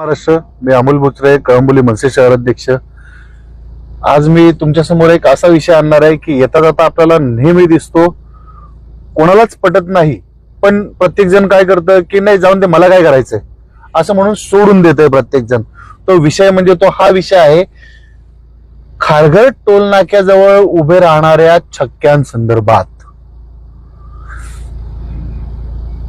महाराष्ट्र मी अमोल बोचरे कळंबोली मनसे शहर अध्यक्ष. आज मी तुमच्यासमोर एक असा विषय आणणार आहे की येता जाता आपल्याला नेहमी दिसतो कोणालाच पटत नाही पण प्रत्येक जण काय करतं की नाही जाऊन ते मला काय करायचंय? असं म्हणून सोडून देतोय प्रत्येक जण तो विषय म्हणजे तो हा विषय आहे खारघर टोलनाक्याजवळ उभे राहणाऱ्या छक्क्यांसंदर्भात.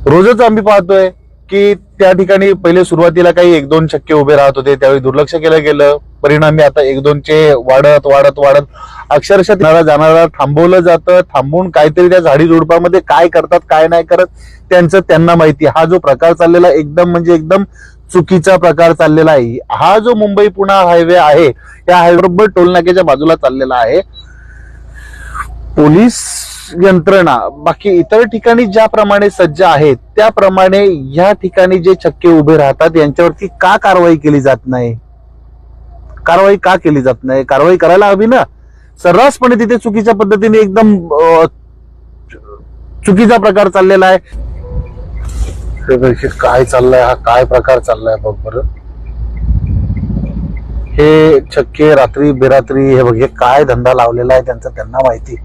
रोजच आम्ही पाहतोय की त्या ठिकाणी पहिले सुरुवातीला काही एक दोन छक्के उभे राहत होते त्यावेळी दुर्लक्ष केलं गेलं. परिणामी आता एक दोनचे वाढत वाढत वाढत. अक्षरशः येणारा जाणारा थांबवलं जातं थांबून काहीतरी त्या झाडी झुडपामध्ये काय करतात काय नाही करत त्यांचं त्यांना माहिती. हा जो प्रकार चाललेला आहे, एकदम म्हणजे एकदम चुकीचा प्रकार चाललेला आहे. हा जो मुंबई पुणे हायवे आहे या हायवे टोल नाक्याच्या बाजूला चाललेला आहे. पोलीस यंत्रणा बाकी इतर ठिकाणी ज्याप्रमाणे सज्ज आहेत त्याप्रमाणे या ठिकाणी जे छक्के उभे राहतात यांच्यावरती का कारवाई केली जात नाही? कारवाई का केली जात नाही? कारवाई करायला हवी ना? सर्रासपणे तिथे चुकीच्या पद्धतीने एकदम चुकीचा प्रकार चाललेला आहे. काय चाललंय? हा काय प्रकार चाललाय बघ बरं. हे छक्के रात्री बेरात्री हे बघ हे काय धंदा लावलेला आहे त्यांचा त्यांना माहिती.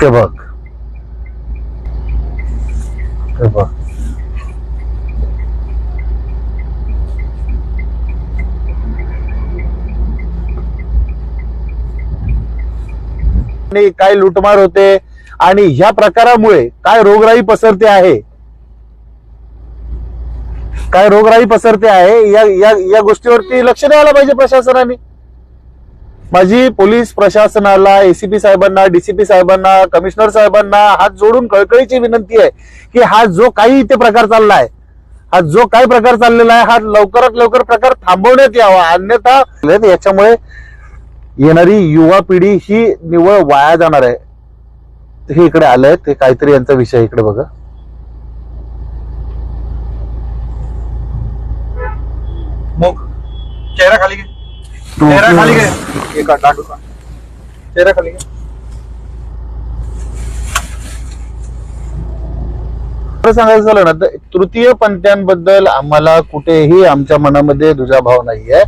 ते बघ. ते बघ. आणि काय लुटमार होते आणि ह्या प्रकारामुळे काय रोगराई पसरते आहे? काय रोगराई पसरते आहे? या या या गोष्टीवरती लक्ष द्यायला पाहिजे प्रशासनाने. माझी पोलीस प्रशासनाला एसीपी साहेबांना डीसीपी साहेबांना कमिशनर साहेबांना हात जोडून कळकळीची विनंती आहे की हा जो काही इथे प्रकार चाललाय हा जो काही प्रकार चाललेला आहे हा लवकरात लवकर प्रकार थांबवण्यात यावा. अन्यथा याच्यामुळे येणारी युवा पिढी ही निवळ वाया जाणार आहे. हे इकडे आलंय ते काहीतरी यांचा विषय इकडे बघा. मग चेहरा खाली चेहरा खाली घे. एका का? चेहरा खाली घे. खरं सांगायचं झालं ना तर तृतीय पंथ्यांबद्दल आम्हाला कुठेही आमच्या मनामध्ये दुजाभाव नाहीये.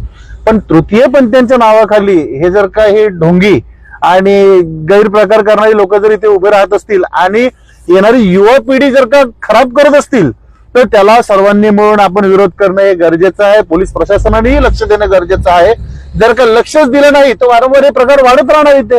पण तृतीय पंथ्यांच्या नावाखाली हे जर का हे ढोंगी आणि गैरप्रकार करणारी लोक जर इथे उभे राहत असतील आणि येणारी युवा पिढी जर का खराब करत असतील तर त्याला सर्वांनी मिळून आपण विरोध करणं हे गरजेचं आहे. पोलीस प्रशासनानेही लक्ष देणं गरजेचं आहे. जर का लक्षच दिलं नाही तर वारंवार हे प्रकार वाढत राहणार इथे.